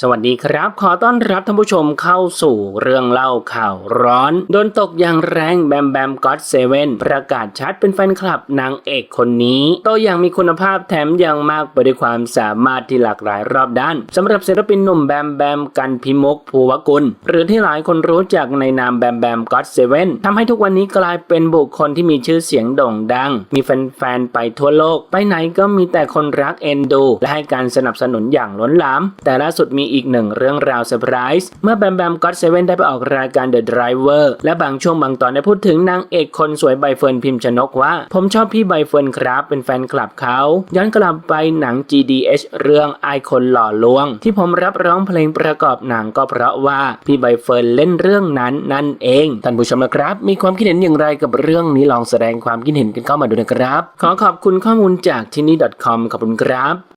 สวัสดีครับ ขอต้อนรับท่านผู้ชมเข้าสู่เรื่องเล่าข่าวร้อน โดนตกอย่างแรงแบมแบมก็อตเซเว่นประกาศชัดเป็นแฟนคลับนางเอกคนนี้โตอย่างมีคุณภาพแถมยังมากไปด้วยความสามารถที่หลากหลายรอบด้านสำหรับศิลปินหนุ่มแบมแบมกันพิมกภูวกุล หรือที่หลายคนรู้จักในนามแบมแบมก็อตเซเว่นทำให้ทุกวันนี้กลายเป็นบุคคลที่มีชื่อเสียงโด่งดัง มีแฟนๆไปทั่วโลก ไปไหนก็มีแต่คนรักเอ็นดู และให้การสนับสนุนอย่างล้นหลาม แต่ล่าสุดมีอีกหนึ่งเรื่องราวเซอร์ไพรส์เมื่อแบมแบมก็อตเซเว่นได้ไปออกรายการ The Driver และบางช่วงบางตอนได้พูดถึงนางเอกคนสวยใบเฟิร์นพิมพ์ชนกว่า ผมชอบพี่ใบเฟิร์นครับ เป็นแฟนคลับเขา ย้อนกลับไปหนัง GDH เรื่องไอคนหล่อลวง ที่ผมรับร้องเพลงประกอบหนังก็เพราะว่าพี่ใบเฟิร์นเล่นเรื่องนั้นนั่นเองท่านผู้ชมนะครับ มีความคิดเห็นอย่างไรกับเรื่องนี้ลองแสดงความคิดเห็นกันเข้ามาดูนะครับ ขอขอบคุณข้อมูลจากที่นี่ .com ขอบคุณครับ